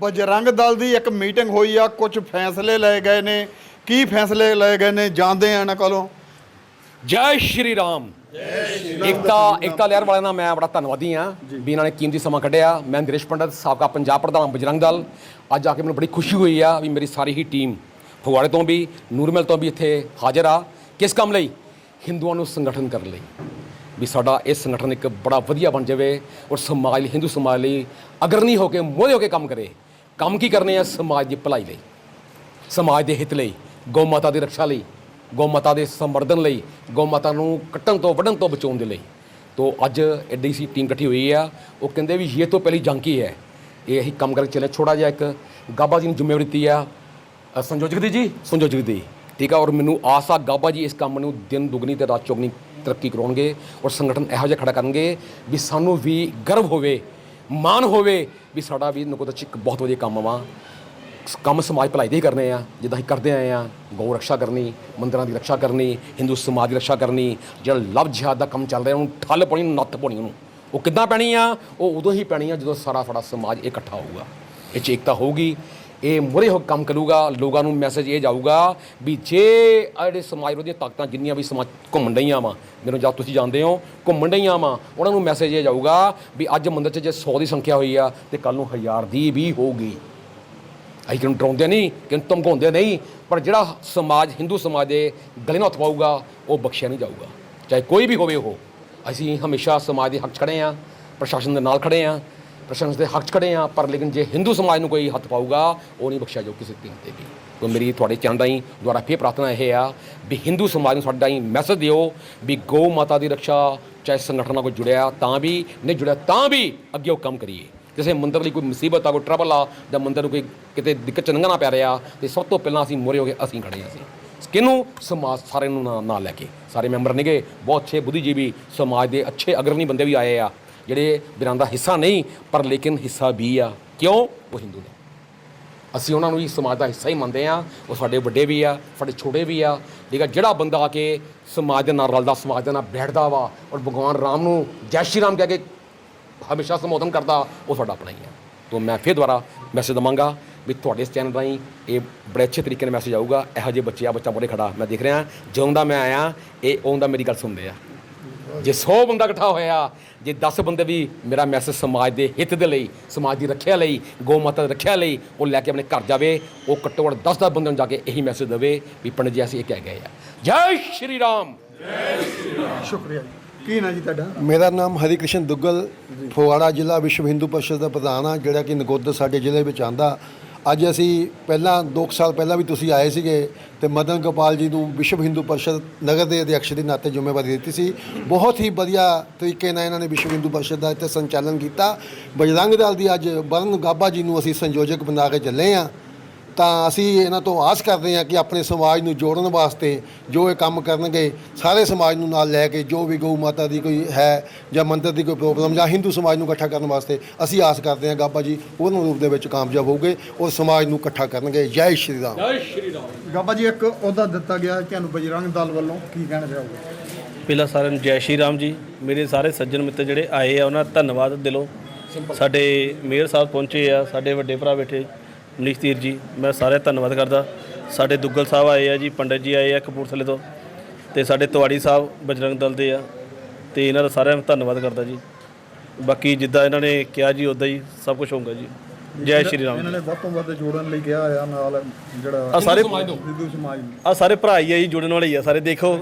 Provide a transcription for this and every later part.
ਬਜਰੰਗ ਦਲ ਦੀ ਇੱਕ ਮੀਟਿੰਗ ਹੋਈ ਆ ਕੁਝ ਫੈਸਲੇ ਲਏ ਗਏ ਨੇ। ਕੀ ਫੈਸਲੇ ਲਏ ਗਏ ਨੇ ਜਾਣਦੇ ਆ ਇਹਨਾਂ ਕੋਲੋਂ? ਜੈ ਸ਼੍ਰੀ ਰਾਮ। ਏਕਤਾ ਏਕਤਾ ਲਹਿਰ ਵਾਲਿਆਂ ਦਾ ਮੈਂ ਬੜਾ ਧੰਨਵਾਦੀ ਆ ਵੀ ਇਹਨਾਂ ਨੇ ਕੀਮਤੀ ਸਮਾਂ ਕੱਢਿਆ। ਮੈਂ ਨਰੇਸ਼ ਪੰਡਤ ਸਾਬਕਾ ਪੰਜਾਬ ਪ੍ਰਧਾਨ ਬਜਰੰਗ ਦਲ। ਅੱਜ ਆ ਕੇ ਮੈਨੂੰ ਬੜੀ ਖੁਸ਼ੀ ਹੋਈ ਆ ਵੀ ਮੇਰੀ ਸਾਰੀ ਹੀ ਟੀਮ ਫਗਵਾੜੇ ਤੋਂ ਵੀ ਨੂਰਮਲ ਤੋਂ ਵੀ ਇੱਥੇ ਹਾਜ਼ਰ ਆ। ਕਿਸ ਕੰਮ ਲਈ? ਹਿੰਦੂਆਂ ਨੂੰ ਸੰਗਠਨ ਕਰਨ ਲਈ। ਵੀ ਸਾਡਾ ਇਹ ਸੰਗਠਨ ਇੱਕ ਬੜਾ ਵਧੀਆ ਬਣ ਜਾਵੇ ਔਰ ਸਮਾਜ ਲਈ ਹਿੰਦੂ ਸਮਾਜ ਲਈ ਅਗਰਨੀ ਹੋ ਕੇ ਮੋਹਰੇ ਹੋ ਕੇ ਕੰਮ ਕਰੇ। ਕੰਮ ਕੀ ਕਰਨੇ ਆ? ਸਮਾਜ ਦੀ ਭਲਾਈ ਲਈ। ਸਮਾਜ ਦੇ ਹਿੱਤ ਲਈ ਗਊ ਮਾਤਾ ਦੀ ਰੱਖਿਆ ਲਈ ਗਊ ਮਾਤਾ ਦੇ ਸੰਵਰਧਨ ਲਈ ਗਊ ਮਾਤਾ ਨੂੰ ਕੱਟਣ ਤੋਂ ਵੱਢਣ ਤੋਂ ਬਚਾਉਣ ਦੇ ਲਈ। ਤੋ ਅੱਜ ਐਡੀ ਸੀ ਟੀਮ ਇਕੱਠੀ ਹੋਈ ਆ। ਉਹ ਕਹਿੰਦੇ ਵੀ ਇਹ ਤੋਂ ਪਹਿਲੀ ਜੰਗ ਕੀ ਹੈ। ਇਹ ਅਸੀਂ ਕੰਮ ਕਰਕੇ ਚੱਲੇ ਛੋੜਾ ਜਿਹਾ ਇੱਕ ਗਾਬਾ ਜੀ ਨੂੰ ਜ਼ਿੰਮੇਵਾਰੀ ਦਿੱਤੀ ਆ। ਅ, ਸੰਯੋਜਕ ਦੀ ਜੀ? ਸੰਯੋਜਕ ਦੀ। ਠੀਕ ਆ ਔਰ ਮੈਨੂੰ ਆਸ ਆ ਗਾਬਾ ਜੀ ਇਸ ਕੰਮ ਨੂੰ ਦਿਨ ਦੁਗਣੀ ਤੇ ਰਾਤ ਚੌਗਣੀ ਤਰੱਕੀ ਕਰਾਉਣਗੇ ਔਰ ਸੰਗਠਨ ਇਹੋ ਜਿਹਾ ਖੜਾ ਕਰਨਗੇ ਵੀ ਸਾਨੂੰ ਵੀ ਗਰਵ ਹੋਵੇ ਮਾਣ ਹੋਵੇ ਵੀ ਸਾਡਾ ਵੀ ਨਕੋਦਰ ਚ ਇੱਕ ਬਹੁਤ ਵਧੀਆ ਕੰਮ ਵਾ। ਕੰਮ ਸਮਾਜ ਭਲਾਈ ਦੇ ਹੀ ਕਰਨੇ ਆ। ਜਿੱਦਾਂ ਅਸੀਂ ਕਰਦੇ ਆਏ ਆ, ਗਊ ਰੱਖਿਆ ਕਰਨੀ, ਮੰਦਰਾਂ ਦੀ ਰੱਖਿਆ ਕਰਨੀ, ਹਿੰਦੂ ਸਮਾਜ ਦੀ ਰੱਖਿਆ ਕਰਨੀ, ਜਿਹੜਾ ਲਵ ਜਿਹਾਦ ਦਾ ਕੰਮ ਚੱਲ ਰਿਹਾ, ਉਹਨੂੰ ਠੱਲ ਪਾਉਣੀ, ਨੱਥ ਪਾਉਣੀ ਉਹਨੂੰ। ਉਹ ਕਿੱਦਾਂ ਪੈਣੀ ਆ? ਉਹ ਉਦੋਂ ਹੀ ਪੈਣੀ ਆ ਜਦੋਂ ਸਾਰਾ ਸਾਡਾ ਸਮਾਜ ਇਕੱਠਾ ਹੋਊਗਾ। ਇਹ 'ਚ ਏਕਤਾ ਹੋਊਗੀ। ਇਹ ਮੁਰੇ ਹੋ ਕੰਮ ਕਰੂਗਾ, ਲੋਕਾਂ ਨੂੰ ਮੈਸੇਜ ਇਹ ਜਾਊਗਾ ਵੀ ਜੇ ਆਹ ਜਿਹੜੇ ਸਮਾਜ ਵਿਰੋਧੀ ਤਾਕਤਾਂ ਜਿੰਨੀਆਂ ਵੀ ਸਮਾਜ ਘੁੰਮਣ ਡਈਆਂ ਵਾ, ਮੈਨੂੰ ਜਦ ਤੁਸੀਂ ਜਾਣਦੇ ਹੋ, ਘੁੰਮਣ ਡਈਆਂ ਵਾ, ਉਹਨਾਂ ਨੂੰ ਮੈਸੇਜ ਇਹ ਜਾਊਗਾ ਵੀ ਅੱਜ ਮੰਦਰ 'ਚ ਜੇ 100 ਦੀ ਸੰਖਿਆ ਹੋਈ ਆ ਤੇ ਕੱਲ ਨੂੰ ਹਜ਼ਾਰ ਦੀ ਵੀ ਹੋਊਗੀ। ਅਸੀਂ ਕਿਹਨੂੰ ਡਰਾਉਂਦੇ ਨਹੀਂ, ਕਿਉਂ ਧਮਕਾਉਂਦੇ ਨਹੀਂ, ਪਰ ਜਿਹੜਾ ਸਮਾਜ, ਹਿੰਦੂ ਸਮਾਜ ਦੇ ਗਲੇ ਨੂੰ ਹੱਥ ਪਾਊਗਾ ਉਹ ਬਖਸ਼ਿਆ ਨਹੀਂ ਜਾਊਗਾ। ਚਾਹੇ ਕੋਈ ਵੀ ਹੋਵੇ ਉਹ, ਅਸੀਂ ਹਮੇਸ਼ਾ ਸਮਾਜ ਦੇ ਹੱਕ 'ਚ ਖੜੇ ਆ ਪ੍ਰਸ਼ਾਸਨ ਦੇ ਨਾਲ ਖੜੇ ਆ ਪ੍ਰਸ਼ੰਸ ਦੇ ਹੱਕ 'ਚ ਖੜੇ ਆ ਪਰ ਲੇਕਿਨ ਜੇ ਹਿੰਦੂ ਸਮਾਜ ਨੂੰ ਕੋਈ ਹੱਥ ਪਾਊਗਾ, ਉਹ ਨਹੀਂ ਬਖਸ਼ਿਆ ਜਾਊ ਕਿਸੇ ਤੀਨ ਤੇ ਵੀ। ਤੋ ਮੇਰੀ ਤੁਹਾਡੇ ਚਰਨ ਰਾਹੀਂ ਦੁਆਰਾ ਫੇਰ ਪ੍ਰਾਰਥਨਾ ਇਹ ਆ ਵੀ ਹਿੰਦੂ ਸਮਾਜ ਨੂੰ ਸਾਡਾ ਹੀ ਮੈਸੇਜ ਦਿਓ ਵੀ ਗਊ ਮਾਤਾ ਦੀ ਰੱਖਿਆ, ਚਾਹੇ ਸੰਗਠਨਾਂ ਨਾਲ ਕੋਈ ਜੁੜਿਆ, ਤਾਂ ਵੀ, ਨਹੀਂ ਜੁੜਿਆ, ਤਾਂ ਵੀ ਅੱਗੇ ਉਹ ਕੰਮ ਕਰੀਏ। ਕਿਸੇ ਮੰਦਰ ਲਈ ਕੋਈ ਮੁਸੀਬਤ ਆ, ਕੋਈ ਟਰਬਲ ਆ, ਜਾਂ ਮੰਦਰ ਨੂੰ ਕੋਈ ਕਿਤੇ ਦਿੱਕਤ ਚ ਲੰਘਣਾ ਪੈ ਰਿਹਾ, ਤੇ ਸਭ ਤੋਂ ਪਹਿਲਾਂ ਅਸੀਂ ਮੋਰੇ ਹੋ ਕੇ ਅਸੀਂ ਖੜੇ ਅਸੀਂ। ਕਿਹਨੂੰ? ਸਮਾਜ ਸਾਰੇ ਨੂੰ ਨਾ, ਨਾਲ ਲੈ ਕੇ। ਸਾਰੇ ਮੈਂਬਰ ਨੇਗੇ, ਬਹੁਤ ਅੱਛੇ ਬੁੱਧੀਜੀਵੀ ਸਮਾਜ ਦੇ ਅੱਛੇ ਅਗਰਨੀ ਬੰਦੇ ਵੀ ਆਏ ਆ। ਜਿਹੜੇ ਬਿਰਾਂ ਦਾ ਹਿੱਸਾ ਨਹੀਂ, ਪਰ ਲੇਕਿਨ ਹਿੱਸਾ ਵੀ ਆ। ਕਿਉਂ? ਉਹ ਹਿੰਦੂ ਨੇ। ਅਸੀਂ ਉਹਨਾਂ ਨੂੰ ਵੀ ਸਮਾਜ ਦਾ ਹਿੱਸਾ ਹੀ ਮੰਨਦੇ ਆ ਉਹ ਸਾਡੇ ਵੱਡੇ ਵੀ ਆ, ਸਾਡੇ ਛੋਟੇ ਵੀ ਆ। ਠੀਕ ਆ, ਜਿਹੜਾ ਬੰਦਾ ਆ ਕੇ ਸਮਾਜ ਦੇ ਨਾਲ ਰਲਦਾ, ਸਮਾਜ ਦੇ ਨਾਲ ਬੈਠਦਾ ਵਾ ਔਰ ਭਗਵਾਨ ਰਾਮ ਨੂੰ ਜੈ ਸ਼੍ਰੀ ਰਾਮ ਕਹਿ ਕੇ ਹਮੇਸ਼ਾ ਸੰਬੋਧਨ ਕਰਦਾ, ਉਹ ਤੁਹਾਡਾ ਆਪਣਾ ਹੀ ਆ। ਤੋਂ ਮੈਂ ਫਿਰ ਦੁਬਾਰਾ ਮੈਸੇਜ ਦਵਾਂਗਾ ਵੀ ਤੁਹਾਡੇ ਇਸ ਚੈਨਲ ਰਾਹੀਂ ਇਹ ਬੜੇ ਅੱਛੇ ਤਰੀਕੇ ਨਾਲ ਮੈਸੇਜ ਆਊਗਾ। ਇਹੋ ਜਿਹੇ ਬੱਚੇ ਆ, ਬੱਚਾ ਬੜੇ ਖੜਾ। ਮੈਂ ਦੇਖ ਰਿਹਾ ਜਦੋਂ ਦਾ ਮੈਂ ਆਇਆ, ਇਹ, ਉਹਦਾ ਮੇਰੀ ਗੱਲ ਸੁਣਦੇ ਆ। ਜੇ 100 ਬੰਦਾ ਇਕੱਠਾ ਹੋਇਆ ਜੇ 10 ਬੰਦੇ ਵੀ ਮੇਰਾ ਮੈਸੇਜ ਸਮਾਜ ਦੇ ਹਿੱਤ ਦੇ ਲਈ ਸਮਾਜ ਦੀ ਰੱਖਿਆ ਲਈ ਗਊ ਮਾਤਾ ਦੀ ਰੱਖਿਆ ਲਈ ਉਹ ਲੈ ਕੇ ਆਪਣੇ ਘਰ ਜਾਵੇ ਉਹ ਘੱਟੋ ਘੱਟ 10 10 ਬੰਦਿਆਂ ਨੂੰ ਜਾ ਕੇ ਇਹੀ ਮੈਸੇਜ ਦੇਵੇ ਵੀ ਪੰਡਿਤ ਜੀ ਅਸੀਂ ਇਹ ਕਹਿ ਗਏ ਆ। ਜੈ ਸ਼੍ਰੀ ਰਾਮ! ਸ਼ੁਕਰੀਆ ਜੀ। ਕੀ ਨਾਂ ਜੀ ਤੁਹਾਡਾ? ਮੇਰਾ ਨਾਮ ਹਰੀ ਕ੍ਰਿਸ਼ਨ ਦੁੱਗਲ ਫਗਵਾੜਾ ਜ਼ਿਲ੍ਹਾ ਵਿਸ਼ਵ ਹਿੰਦੂ ਪਰਿਸ਼ਦ ਦਾ ਪ੍ਰਧਾਨ ਆ ਜਿਹੜਾ ਕਿ ਨਗੋਦਰ ਸਾਡੇ ਜ਼ਿਲ੍ਹੇ ਵਿੱਚ ਆਂਦਾ ਅੱਜ ਅਸੀਂ ਪਹਿਲਾਂ 2 ਸਾਲ ਪਹਿਲਾਂ ਵੀ ਤੁਸੀਂ ਆਏ ਸੀਗੇ ਤੇ ਮਦਨ ਗੋਪਾਲ ਜੀ ਨੂੰ ਵਿਸ਼ਵ ਹਿੰਦੂ ਪਰਿਸ਼ਦ ਨਗਰ ਦੇ ਅਧਿਕਸ਼ ਦੇ ਨਾਤੇ ਜ਼ਿੰਮੇਵਾਰੀ ਦਿੱਤੀ ਸੀ। ਬਹੁਤ ਹੀ ਵਧੀਆ ਤਰੀਕੇ ਨਾਲ ਇਹਨਾਂ ਨੇ ਵਿਸ਼ਵ ਹਿੰਦੂ ਪਰਿਸ਼ਦ ਦਾ ਇੱਥੇ ਸੰਚਾਲਨ ਕੀਤਾ। ਬਜਰੰਗ ਦਲ ਦੀ ਅੱਜ ਬਰਨ ਗਾਬਾ ਜੀ ਨੂੰ ਅਸੀਂ ਸੰਯੋਜਕ ਬਣਾ ਕੇ ਚੱਲੇ ਆ ਤਾਂ ਅਸੀਂ ਇਹਨਾਂ ਤੋਂ ਆਸ ਕਰਦੇ ਹਾਂ ਕਿ ਆਪਣੇ ਸਮਾਜ ਨੂੰ ਜੋੜਨ ਵਾਸਤੇ ਜੋ ਇਹ ਕੰਮ ਕਰਨਗੇ ਸਾਰੇ ਸਮਾਜ ਨੂੰ ਨਾਲ ਲੈ ਕੇ ਜੋ ਵੀ ਗਊ ਮਾਤਾ ਦੀ ਕੋਈ ਹੈ ਜਾਂ ਮੰਦਰ ਦੀ ਕੋਈ ਪ੍ਰੋਬਲਮ ਜਾਂ ਹਿੰਦੂ ਸਮਾਜ ਨੂੰ ਇਕੱਠਾ ਕਰਨ ਵਾਸਤੇ ਅਸੀਂ ਆਸ ਕਰਦੇ ਹਾਂ ਗਾਬਾ ਜੀ ਪੂਰਨ ਰੂਪ ਦੇ ਵਿੱਚ ਕਾਮਯਾਬ ਹੋਊਗੇ ਔਰ ਸਮਾਜ ਨੂੰ ਇਕੱਠਾ ਕਰਨਗੇ। ਜੈ ਸ਼੍ਰੀ ਰਾਮ। ਜੈ ਸ਼੍ਰੀ ਰਾਮ। ਗਾਬਾ ਜੀ ਇੱਕ ਅਹੁਦਾ ਦਿੱਤਾ ਗਿਆ ਤੁਹਾਨੂੰ ਬਜਰੰਗ ਦਲ ਵੱਲੋਂ ਕੀ ਕਹਿਣਾ ਚਾਹੋਗੇ? ਪਹਿਲਾਂ ਸਾਰਿਆਂ ਨੂੰ ਜੈ ਸ਼੍ਰੀ ਰਾਮ ਜੀ ਮੇਰੇ ਸਾਰੇ ਸੱਜਣ ਮਿੱਤਰ ਜਿਹੜੇ ਆਏ ਆ ਉਹਨਾਂ ਦਾ ਧੰਨਵਾਦ ਦਿਲੋਂ ਸਾਡੇ ਮੇਅਰ ਸਾਹਿਬ ਪਹੁੰਚੇ ਆ ਸਾਡੇ ਵੱਡੇ ਭਰਾ ਬੈਠੇ ਮਨੀਸ਼ ਧੀਰ ਜੀ ਮੈਂ ਸਾਰਿਆਂ ਦਾ ਧੰਨਵਾਦ ਕਰਦਾ। ਸਾਡੇ ਦੁੱਗਲ ਸਾਹਿਬ ਆਏ ਆ ਜੀ ਪੰਡਤ ਜੀ ਆਏ ਆ ਕਪੂਰਥਲੇ ਤੋਂ ਤੇ ਸਾਡੇ ਤਿਵਾੜੀ ਸਾਹਿਬ ਬਜਰੰਗ ਦਲ ਦੇ ਆ ਤੇ ਇਹਨਾਂ ਦਾ ਸਾਰਿਆਂ ਦਾ ਧੰਨਵਾਦ ਕਰਦਾ ਜੀ। ਬਾਕੀ ਜਿੱਦਾਂ ਇਹਨਾਂ ਨੇ ਕਿਹਾ ਜੀ ਉਦਾਂ ਹੀ ਸਭ ਕੁਝ ਹੋਊਗਾ ਜੀ। ਜੈ ਸ਼੍ਰੀ ਰਾਮ ਇਹਨਾਂ ਨੇ ਵੱਧ ਤੋਂ ਵੱਧ ਜੋੜਨ ਲਈ ਕਿਹਾ ਆ ਨਾਲ ਜਿਹੜਾ ਆ ਸਾਰੇ ਹਿੰਦੂ ਸਮਾਜ ਨੂੰ ਆ ਸਾਰੇ ਭਰਾ ਹੀ ਆ ਜੀ ਜੁੜਨ ਵਾਲੇ ਹੀ ਆ। ਸਾਰੇ ਦੇਖੋ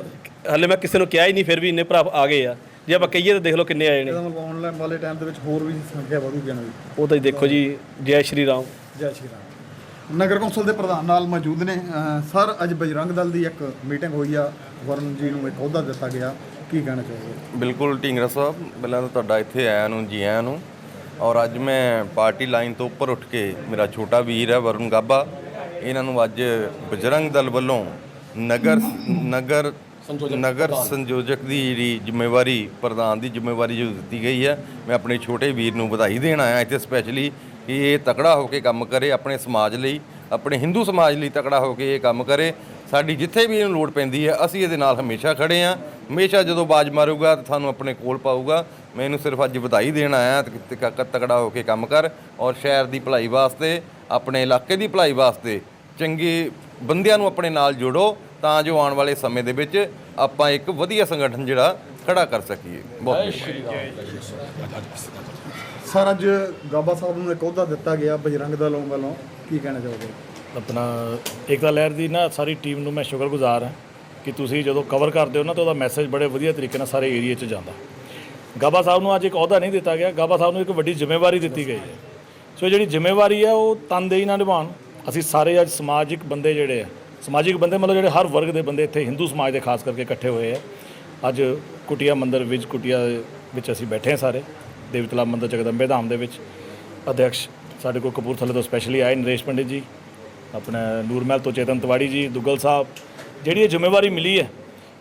ਹਲੇ ਮੈਂ ਕਿਸੇ ਨੂੰ ਕਿਹਾ ਹੀ ਨਹੀਂ ਫਿਰ ਵੀ ਇੰਨੇ ਭਰਾ ਆ ਗਏ ਆ। ਜੇ ਆਪਾਂ ਕਹੀਏ ਤਾਂ ਦੇਖ ਲਓ ਕਿੰਨੇ ਆਏ ਨੇ। ਇਹਦਾ ਮਤਲਬ ਵਾਲੇ ਟਾਈਮ ਦੇ ਵਿੱਚ ਹੋਰ ਵੀ ਸੰਖਿਆ ਵਧੂਗੀ ਦੀ ਉਹ ਤਾਂ ਜੀ ਦੇਖੋ ਜੀ ਜੈ ਸ਼੍ਰੀ ਰਾਮ। ਜੈ ਸ਼੍ਰੀ ਰਾਮ। ਨਗਰ ਕੌਂਸਲ ਦੇ ਪ੍ਰਧਾਨ ਨਾਲ ਮੌਜੂਦ ਨੇ। ਅਹ ਸਰ ਅੱਜ ਬਜਰੰਗ ਦਲ ਦੀ ਇੱਕ ਮੀਟਿੰਗ ਹੋਈ ਆ। ਵਰਨ ਜੀ ਨੂੰ ਇੱਕ ਅਹੁਦਾ ਦਿੱਤਾ ਗਿਆ। ਕੀ ਕਹਿਣਾ ਚਾਹੋਗੇ? ਬਿਲਕੁਲ ਢਿੰਗਰਾ ਸਾਹਿਬ ਪਹਿਲਾਂ ਤਾਂ ਤੁਹਾਡਾ ਇੱਥੇ ਆਇਆ ਨੂੰ ਜੀ ਆਇਆਂ ਨੂੰ। ਔਰ ਅੱਜ ਮੈਂ ਪਾਰਟੀ ਲਾਈਨ ਤੋਂ ਉੱਪਰ ਉੱਠ ਕੇ ਮੇਰਾ ਛੋਟਾ ਵੀਰ ਹੈ ਵਰੁਣ ਗਾਬਾ। ਇਹਨਾਂ ਨੂੰ ਅੱਜ ਬਜਰੰਗ ਦਲ ਵੱਲੋਂ ਨਗਰ ਨਗਰ ਨਗਰ ਸੰਯੋਜਕ ਦੀ ਜਿਹੜੀ ਜ਼ਿੰਮੇਵਾਰੀ ਪ੍ਰਧਾਨ ਦੀ ਜ਼ਿੰਮੇਵਾਰੀ ਜੋ ਦਿੱਤੀ ਗਈ ਹੈ ਮੈਂ ਆਪਣੇ ਛੋਟੇ ਵੀਰ ਨੂੰ ਵਧਾਈ ਦੇਣ ਆਇਆ ਇੱਥੇ ਸਪੈਸ਼ਲੀ ਕਿ ਇਹ ਤਕੜਾ ਹੋ ਕੇ ਕੰਮ ਕਰੇ ਆਪਣੇ ਸਮਾਜ ਲਈ ਆਪਣੇ ਹਿੰਦੂ ਸਮਾਜ ਲਈ ਤਕੜਾ ਹੋ ਕੇ ਇਹ ਕੰਮ ਕਰੇ। ਸਾਡੀ ਜਿੱਥੇ ਵੀ ਇਹਨੂੰ ਲੋੜ ਪੈਂਦੀ ਹੈ ਅਸੀਂ ਇਹਦੇ ਨਾਲ ਹਮੇਸ਼ਾ ਖੜੇ ਹਾਂ ਹਮੇਸ਼ਾ ਜਦੋਂ ਬਾਜ ਮਾਰੂਗਾ ਤਾਂ ਸਾਨੂੰ ਆਪਣੇ ਕੋਲ ਪਾਊਗਾ। ਮੈਨੂੰ ਸਿਰਫ ਅੱਜ ਵਧਾਈ ਦੇਣ ਆਇਆ ਕ- ਤਕੜਾ ਹੋ ਕੇ ਕੰਮ ਕਰ ਔਰ ਸ਼ਹਿਰ ਦੀ ਭਲਾਈ ਵਾਸਤੇ ਆਪਣੇ ਇਲਾਕੇ ਦੀ ਭਲਾਈ ਵਾਸਤੇ ਚੰਗੇ ਬੰਦਿਆਂ ਨੂੰ ਆਪਣੇ ਨਾਲ ਜੋੜੋ। ਤਾਂ ਜੋ ਆਉਣ ਵਾਲੇ ਸਮੇਂ ਦੇ ਵਿੱਚ ਆਪਾਂ ਇੱਕ ਵਧੀਆ ਸੰਗਠਨ ਜਿਹੜਾ ਖੜਾ ਕਰ ਸਕੀਏ। ਬਹੁਤ ਸਰ ਅੱਜ ਗਾਬਾ ਸਾਹਿਬ ਨੂੰ ਇੱਕ ਅਹੁਦਾ ਦਿੱਤਾ ਗਿਆ ਬਜਰੰਗ ਦਲ ਵੱਲੋਂ। ਕੀ ਕਹਿਣਾ ਚਾਹੋਗੇ? ਆਪਣਾ ਏਕਤਾ ਲਹਿਰ ਦੀ ਨਾ ਸਾਰੀ ਟੀਮ ਨੂੰ ਮੈਂ ਸ਼ੁਕਰਗੁਜ਼ਾਰ ਹਾਂ ਕਿ ਤੁਸੀਂ ਜਦੋਂ ਕਵਰ ਕਰਦੇ ਹੋ ਨਾ ਤਾਂ ਉਹਦਾ ਮੈਸੇਜ ਬੜੇ ਵਧੀਆ ਤਰੀਕੇ ਨਾਲ ਸਾਰੇ ਏਰੀਆ 'ਚ ਜਾਂਦਾ। ਗਾਬਾ ਸਾਹਿਬ ਨੂੰ ਅੱਜ ਇੱਕ ਅਹੁਦਾ ਨਹੀਂ ਦਿੱਤਾ ਗਿਆ। ਗਾਬਾ ਸਾਹਿਬ ਨੂੰ ਇੱਕ ਵੱਡੀ ਜ਼ਿੰਮੇਵਾਰੀ ਦਿੱਤੀ ਗਈ ਹੈ। ਸੋ ਇਹ ਜਿਹੜੀ ਜ਼ਿੰਮੇਵਾਰੀ ਹੈ ਉਹ ਤਨਦੇਹੀ ਨਾਲ ਨਿਭਾਉਣ। ਅਸੀਂ ਸਾਰੇ ਅੱਜ ਸਮਾਜਿਕ ਬੰਦੇ ਜਿਹੜੇ ਆ ਸਮਾਜਿਕ ਬੰਦੇ, ਮਤਲਬ ਜਿਹੜੇ ਹਰ ਵਰਗ ਦੇ ਬੰਦੇ ਇੱਥੇ ਹਿੰਦੂ ਸਮਾਜ ਦੇ ਖਾਸ ਕਰਕੇ ਇਕੱਠੇ ਹੋਏ ਆ। ਅੱਜ ਕੁਟੀਆ ਮੰਦਿਰ ਵਿੱਚ, ਕੁਟਿਆ ਵਿੱਚ ਅਸੀਂ ਬੈਠੇ ਹਾਂ ਸਾਰੇ ਦੇਵੀ ਤਲਾਬ ਮੰਦਿਰ ਜਗਦੰਬੇ ਧਾਮ ਦੇ ਵਿੱਚ। ਅਧਿਕਸ਼ ਸਾਡੇ ਕੋਲ ਕਪੂਰਥਲੇ ਤੋਂ ਸਪੈਸ਼ਲੀ ਆਏ ਨਰੇਸ਼ ਪੰਡਿਤ ਜੀ, ਆਪਣਾ ਨੂਰਮਹਿਲ ਤੋਂ ਚੇਤਨ ਤਿਵਾੜੀ ਜੀ, ਦੁੱਗਲ ਸਾਹਿਬ। ਜਿਹੜੀ ਇਹ ਜ਼ਿੰਮੇਵਾਰੀ ਮਿਲੀ ਹੈ,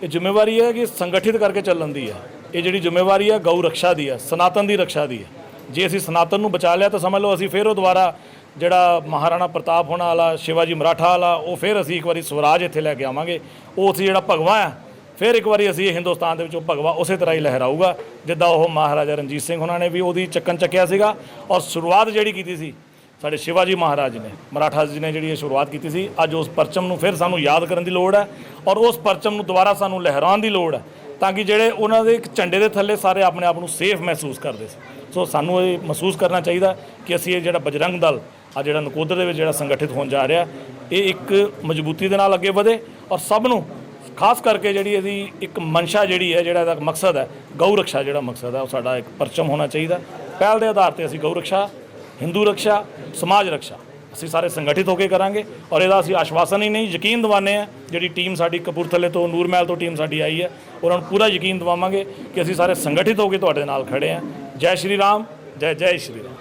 ਇਹ ਜ਼ਿੰਮੇਵਾਰੀ ਹੈ ਕਿ ਸੰਗਠਿਤ ਕਰਕੇ ਚੱਲਣ ਦੀ ਹੈ। ਇਹ ਜਿਹੜੀ ਜ਼ਿੰਮੇਵਾਰੀ ਹੈ, ਗਊ ਰੱਖਿਆ ਦੀ ਹੈ, ਸਨਾਤਨ ਦੀ ਰੱਖਿਆ ਦੀ ਹੈ। ਜੇ ਅਸੀਂ ਸਨਾਤਨ ਨੂੰ ਬਚਾ ਲਿਆ ਤਾਂ ਸਮਝ ਲਓ ਅਸੀਂ ਫਿਰ ਉਹ ਦੁਬਾਰਾ ਜਿਹੜਾ ਮਹਾਰਾਣਾ ਪ੍ਰਤਾਪ ਹੋਣਾ ਵਾਲਾ, ਸ਼ਿਵਾਜੀ ਮਰਾਠਾ ਵਾਲਾ, ਉਹ ਫਿਰ ਅਸੀਂ ਇੱਕ ਵਾਰੀ ਸਵਰਾਜ ਇੱਥੇ ਲੈ ਕੇ ਆਵਾਂਗੇ। ਉਹ ਉੱਥੇ ਜਿਹੜਾ ਭਗਵਾ ਹੈ ਫਿਰ ਇੱਕ ਵਾਰੀ ਅਸੀਂ ਹਿੰਦੁਸਤਾਨ ਦੇ ਵਿੱਚ ਉਹ ਭਗਵਾ ਉਸੇ ਤਰ੍ਹਾਂ ਹੀ ਲਹਿਰਾਊਗਾ, ਜਿੱਦਾਂ ਉਹ ਮਹਾਰਾਜਾ ਰਣਜੀਤ ਸਿੰਘ ਉਹਨਾਂ ਨੇ ਵੀ ਉਹਦੀ ਚੱਕਨ ਚੱਕਿਆ ਸੀਗਾ। ਔਰ ਸ਼ੁਰੂਆਤ ਜਿਹੜੀ ਕੀਤੀ ਸੀ, ਸਾਡੇ ਸ਼ਿਵਾਜੀ ਮਹਾਰਾਜ ਨੇ, ਮਰਾਠਾ ਜੀ ਨੇ ਜਿਹੜੀ ਇਹ ਸ਼ੁਰੂਆਤ ਕੀਤੀ ਸੀ, ਅੱਜ ਉਸ ਪਰਚਮ ਨੂੰ ਫਿਰ ਸਾਨੂੰ ਯਾਦ ਕਰਨ ਦੀ ਲੋੜ ਹੈ ਔਰ ਉਸ ਪਰਚਮ ਨੂੰ ਦੁਬਾਰਾ ਸਾਨੂੰ ਲਹਿਰਾਉਣ ਦੀ ਲੋੜ ਹੈ, ਤਾਂ ਕਿ ਜਿਹੜੇ ਉਹਨਾਂ ਦੇ ਇੱਕ ਝੰਡੇ ਦੇ ਥੱਲੇ ਸਾਰੇ ਆਪਣੇ ਆਪ ਨੂੰ ਸੇਫ ਮਹਿਸੂਸ ਕਰਦੇ ਸੀ। ਸੋ ਸਾਨੂੰ ਇਹ ਮਹਿਸੂਸ ਕਰਨਾ ਚਾਹੀਦਾ ਕਿ ਅਸੀਂ ਇਹ ਜਿਹੜਾ ਬਜਰੰਗ ਦਲ, ਆ ਜਿਹੜਾ ਨਕੋਦਰ ਦੇ ਵਿੱਚ ਜਿਹੜਾ ਸੰਗਠਿਤ ਹੋਣ ਜਾ ਰਿਹਾ, ਇਹ ਇੱਕ ਮਜ਼ਬੂਤੀ ਦੇ ਨਾਲ ਅੱਗੇ ਵਧੇ ਔਰ ਸਭ ਨੂੰ, ਖਾਸ ਕਰਕੇ ਜਿਹੜੀ ਇਹਦੀ ਇੱਕ ਮਨਸ਼ਾ ਜਿਹੜੀ ਹੈ, ਜਿਹੜਾ ਇਹਦਾ ਮਕਸਦ ਹੈ, ਗਊ ਰੱਖਿਆ ਜਿਹੜਾ ਮਕਸਦ ਹੈ, ਉਹ ਸਾਡਾ ਇੱਕ ਪਰਚਮ ਹੋਣਾ ਚਾਹੀਦਾ। ਪਹਿਲ ਦੇ ਆਧਾਰ ਤੇ ਅਸੀਂ ਗਊ ਰੱਖਿਆ ਹਿੰਦੂ ਰੱਖਿਆ ਸਮਾਜ ਰੱਖਿਆ ਅਸੀਂ ਸਾਰੇ ਸੰਗਠਿਤ ਹੋ ਕੇ ਕਰਾਂਗੇ ਔਰ ਇਹਦਾ ਅਸੀਂ ਆਸ਼ਵਾਸਨ ਹੀ ਨਹੀਂ, ਯਕੀਨ ਦਿਵਾਉਂਦੇ ਆ ਜਿਹੜੀ ਟੀਮ ਸਾਡੀ ਕਪੂਰਥਲੇ ਤੋਂ ਨੂਰਮਹਿਲ ਤੋਂ ਟੀਮ ਸਾਡੀ ਆਈ ਹੈ, ਉਹਨਾਂ ਨੂੰ ਪੂਰਾ ਯਕੀਨ ਦਿਵਾਵਾਂਗੇ ਕਿ ਅਸੀਂ ਸਾਰੇ ਸੰਗਠਿਤ ਹੋ ਕੇ ਤੁਹਾਡੇ ਨਾਲ ਖੜੇ ਆ ਜੈ ਸ਼੍ਰੀ ਰਾਮ ਜੈ ਜੈ ਸ਼੍ਰੀ ਰਾਮ।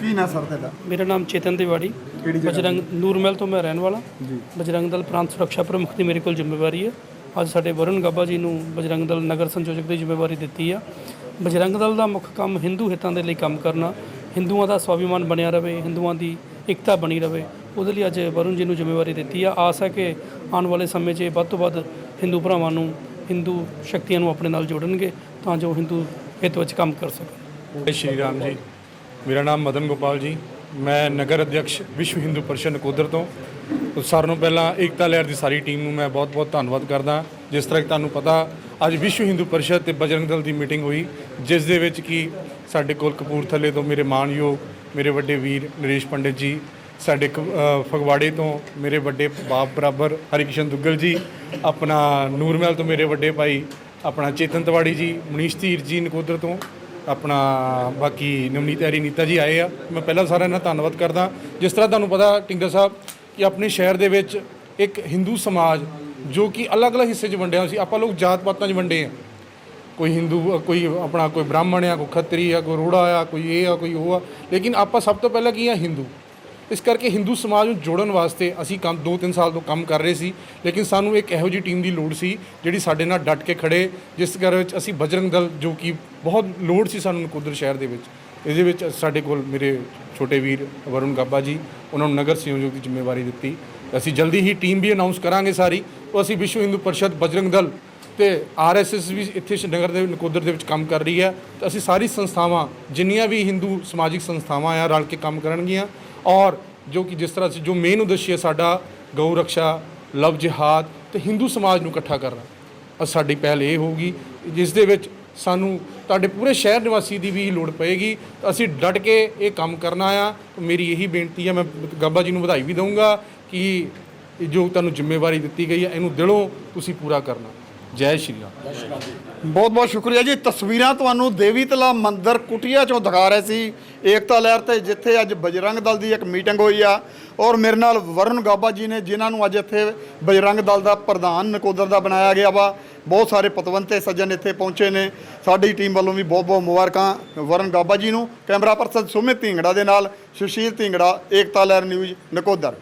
ਕੀ ਨਾ ਸਰ ਤੁਹਾਡਾ? ਮੇਰਾ ਨਾਮ ਚੇਤਨ ਤਿਵਾੜੀ। ਕਿਹੜੀ ਜਗ੍ਹਾ? ਬਜਰੰਗ ਨੂਰਮਹਿਲ ਤੋਂ ਮੈਂ ਰਹਿਣ ਵਾਲਾ। ਜੀ। ਬਜਰੰਗ ਦਲ ਪ੍ਰਾਂਤ ਸੁਰੱਖਿਆ ਪ੍ਰਮੁੱਖ ਦੀ ਮੇਰੇ ਕੋਲ ਜ਼ਿੰਮੇਵਾਰੀ ਹੈ। ਅੱਜ ਸਾਡੇ ਵਰੁਣ ਗੱਬਾ ਜੀ ਨੂੰ ਬਜਰੰਗ ਦਲ ਨਗਰ ਸੰਯੋਜਕ ਦੀ ਜ਼ਿੰਮੇਵਾਰੀ ਦਿੱਤੀ ਆ। ਬਜਰੰਗ ਦਲ ਦਾ ਮੁੱਖ ਕੰਮ ਹਿੰਦੂ ਹਿੱਤਾਂ ਦੇ ਲਈ ਕੰਮ ਕਰਨਾ। ਹਿੰਦੂਆਂ ਦਾ ਸਵਾਭਿਮਾਨ ਬਣਿਆ ਰਵੇ ਹਿੰਦੂਆਂ ਦੀ ਇਕਤਾ ਬਣੀ ਰਵੇ ਉਹਦੇ ਲਈ ਅੱਜ ਵਰੁਣ ਜੀ ਨੂੰ ਜ਼ਿੰਮੇਵਾਰੀ ਦਿੱਤੀ ਆ। ਆਸ ਹੈ ਕਿ ਆਉਣ ਵਾਲੇ ਸਮੇਂ 'ਚ ਇਹ ਵੱਧ ਤੋਂ ਵੱਧ ਹਿੰਦੂ ਭਰਾਵਾਂ ਨੂੰ ਹਿੰਦੂ ਸ਼ਕਤੀਆਂ ਨੂੰ ਆਪਣੇ ਨਾਲ ਜੋੜਨਗੇ। ਤਾਂ ਜੋ ਹਿੰਦੂ ਹਿੱਤ ਵਿੱਚ ਕੰਮ ਕਰ ਸਕਣ। ਜੈ ਸ਼੍ਰੀ ਰਾਮ ਜੀ। ਮੇਰਾ ਨਾਮ ਮਦਨ ਗੋਪਾਲ ਜੀ। ਮੈਂ ਨਗਰ ਅਧਿਕਸ਼ ਵਿਸ਼ਵ ਹਿੰਦੂ ਪਰਿਸ਼ਦ ਨਕੋਦਰ ਤੋਂ। ਸਾਰਿਆਂ ਨੂੰ ਪਹਿਲਾਂ ਏਕਤਾ ਲਹਿਰ ਦੀ ਸਾਰੀ ਟੀਮ ਨੂੰ ਮੈਂ ਬਹੁਤ-ਬਹੁਤ ਧੰਨਵਾਦ ਕਰਦਾ। ਜਿਸ ਤਰ੍ਹਾਂ ਕਿ ਤੁਹਾਨੂੰ ਪਤਾ, ਅੱਜ ਵਿਸ਼ਵ ਹਿੰਦੂ ਪਰਿਸ਼ਦ ਤੇ ਬਜਰੰਗ ਦਲ ਦੀ ਮੀਟਿੰਗ ਹੋਈ, ਜਿਸ ਦੇ ਵਿੱਚ ਕਿ ਸਾਡੇ ਕੋਲ ਕਪੂਰਥਲੇ ਤੋਂ ਮੇਰੇ ਮਾਨਯੋਗ, ਮੇਰੇ ਵੱਡੇ ਵੀਰ ਨਰੇਸ਼ ਪੰਡਿਤ ਜੀ, ਸਾਡੇ ਕ- ਫਗਵਾੜੇ ਤੋਂ ਮੇਰੇ ਵੱਡੇ ਬਾਪ ਬਰਾਬਰ ਹਰੀਕਿਸ਼ਨ ਦੁੱਗਲ ਜੀ, ਆਪਣਾ ਨੂਰਮਹਿਲ ਤੋਂ ਮੇਰੇ ਵੱਡੇ ਭਾਈ ਆਪਣਾ ਚੇਤਨ ਤਿਵਾੜੀ ਜੀ, ਮਨੀਸ਼ ਧੀਰ ਜੀ ਨਕੋਦਰ ਤੋਂ, ਆਪਣਾ ਬਾਕੀ ਨਵਨੀਤ ਐਰੀ, ਨੀਤਾ ਜੀ ਆਏ ਆ। ਮੈਂ ਪਹਿਲਾਂ ਸਾਰਿਆਂ ਦਾ ਧੰਨਵਾਦ ਕਰਦਾ। ਜਿਸ ਤਰ੍ਹਾਂ ਤੁਹਾਨੂੰ ਪਤਾ ਟਿੰਗਰ ਸਾਹਿਬ, ਕਿ ਆਪਣੇ ਸ਼ਹਿਰ ਦੇ ਵਿੱਚ ਇੱਕ ਹਿੰਦੂ ਸਮਾਜ ਜੋ ਕਿ ਅਲੱਗ-ਅਲੱਗ ਹਿੱਸੇ 'ਚ ਵੰਡਿਆ ਹੋਇਆ ਸੀ, ਆਪਾਂ ਲੋਕ ਜਾਤ ਪਾਤਾਂ 'ਚ ਵੰਡੇ ਆ। ਕੋਈ ਹਿੰਦੂ, ਕੋਈ ਆਪਣਾ ਕੋਈ ਬ੍ਰਾਹਮਣ ਆ, ਕੋਈ ਖੱਤਰੀ ਆ, ਕੋਈ ਰੋੜਾ ਆ, ਕੋਈ ਇਹ ਆ, ਕੋਈ ਉਹ ਆ। ਲੇਕਿਨ ਆਪਾਂ ਸਭ ਤੋਂ ਪਹਿਲਾਂ ਕੀ ਆ, ਹਿੰਦੂ। ਇਸ ਕਰਕੇ ਹਿੰਦੂ ਸਮਾਜ ਨੂੰ ਜੋੜਨ ਵਾਸਤੇ ਅਸੀਂ ਕੰਮ 2-3 ਸਾਲ ਤੋਂ ਕੰਮ ਕਰ ਰਹੇ ਸੀ, ਲੇਕਿਨ ਸਾਨੂੰ ਇੱਕ ਇਹੋ ਜਿਹੀ ਟੀਮ ਦੀ ਲੋੜ ਸੀ, ਜਿਹੜੀ ਸਾਡੇ ਨਾਲ ਡਟ ਕੇ ਖੜੇ, ਜਿਸ ਘਰ ਵਿੱਚ ਅਸੀਂ ਬਜਰੰਗ ਦਲ ਜੋ ਕਿ ਬਹੁਤ ਲੋੜ ਸੀ ਸਾਨੂੰ ਨਕੋਦਰ ਸ਼ਹਿਰ ਦੇ ਵਿੱਚ। ਇਹਦੇ ਵਿੱਚ ਸਾਡੇ ਕੋਲ ਮੇਰੇ ਛੋਟੇ ਵੀਰ ਵਰੁਣ ਗੱਬਾ ਜੀ, ਉਹਨਾਂ ਨੂੰ ਨਗਰ ਸੰਯੋਜਕ ਦੀ ਜ਼ਿੰਮੇਵਾਰੀ ਦਿੱਤੀ। ਅਸੀਂ ਜਲਦੀ ਹੀ ਟੀਮ ਵੀ ਅਨਾਉਂਸ ਕਰਾਂਗੇ ਸਾਰੀ। ਉਹ ਅਸੀਂ ਵਿਸ਼ਵ ਹਿੰਦੂ ਪਰਿਸ਼ਦ ਬਜਰੰਗ ਦਲ ਤੇ ਆਰਐਸਐਸ ਵੀ ਇੱਥੇ ਨਗਰ ਦੇ ਨਕੋਦਰ ਦੇ ਵਿੱਚ ਕੰਮ ਕਰ ਰਹੀ ਹੈ। ਤੇ ਅਸੀਂ ਸਾਰੀ ਸੰਸਥਾਵਾਂ, ਜਿੰਨੀਆਂ ਵੀ ਹਿੰਦੂ ਸਮਾਜਿਕ ਸੰਸਥਾਵਾਂ ਆ, ਰਲ ਕੇ ਕੰਮ ਕਰਨਗੀਆਂ। ਔਰ ਜੋ ਕਿ ਜਿਸ ਤਰ੍ਹਾਂ ਅਸੀਂ ਜੋ ਮੇਨ ਉਦੇਸ਼ ਹੈ ਸਾਡਾ ਗਊ ਰੱਖਿਆ ਲਵ ਜਿਹਾਦ ਤੇ ਹਿੰਦੂ ਸਮਾਜ ਨੂੰ ਇਕੱਠਾ ਕਰਨਾ। ਅ, ਸਾਡੀ ਪਹਿਲ ਇਹ ਹੋਊਗੀ, ਜਿਸ ਦੇ ਵਿੱਚ ਸਾਨੂੰ ਤੁਹਾਡੇ ਪੂਰੇ ਸ਼ਹਿਰ ਨਿਵਾਸੀ ਦੀ ਵੀ ਲੋੜ ਪਏਗੀ। ਅਸੀਂ ਡਟ ਕੇ ਇਹ ਕੰਮ ਕਰਨਾ ਆ ਮੇਰੀ ਇਹੀ ਬੇਨਤੀ ਆ ਮੈਂ ਗਾਬਾ ਜੀ ਨੂੰ ਵਧਾਈ ਵੀ ਦਊਂਗਾ ਕਿ ਜੋ ਤੁਹਾਨੂੰ ਜ਼ਿੰਮੇਵਾਰੀ ਦਿੱਤੀ ਗਈ ਹੈ, ਇਹਨੂੰ ਦਿਲੋਂ ਤੁਸੀਂ ਪੂਰਾ ਕਰਨਾ। ਜੈ ਸ਼੍ਰੀ ਰਾਮ। ਬਹੁਤ ਬਹੁਤ ਸ਼ੁਕਰੀਆ ਜੀ। ਤਸਵੀਰਾਂ ਤੁਹਾਨੂੰ ਦੇਵੀ ਤਲਾ ਮੰਦਿਰ ਕੁਟੀਆ ਚੋਂ ਦਿਖਾ ਰਹੇ ਸੀ। ਏਕਤਾ ਲਹਿਰ ਤੇ ਜਿੱਥੇ ਅੱਜ ਬਜਰੰਗ ਦਲ ਦੀ ਇੱਕ ਮੀਟਿੰਗ ਹੋਈ ਆ। ਔਰ ਮੇਰੇ ਨਾਲ ਵਰੁਣ ਗਾਬਾ ਜੀ ਨੇ, ਜਿਨ੍ਹਾਂ ਨੂੰ ਅੱਜ ਇੱਥੇ ਬਜਰੰਗ ਦਲ ਦਾ ਪ੍ਰਧਾਨ ਨਕੋਦਰ ਦਾ ਬਣਾਇਆ ਗਿਆ ਵਾ। ਬਹੁਤ ਸਾਰੇ ਪਤਵੰਤੇ ਸੱਜਣ ਇੱਥੇ ਪਹੁੰਚੇ ਨੇ। ਸਾਡੀ ਟੀਮ ਵੱਲੋਂ ਵੀ ਬਹੁਤ ਬਹੁਤ ਮੁਬਾਰਕਾਂ ਵਰੁਣ ਗਾਬਾ ਜੀ ਨੂੰ। ਕੈਮਰਾ ਪਰਸਨ ਸੁਮਿਤ ਢਿੰਗੜਾ ਦੇ ਨਾਲ ਸੁਸ਼ੀਲ ਢਿੰਗੜਾ, ਏਕਤਾ ਲਹਿਰ ਨਿਊਜ਼ ਨਕੋਦਰ।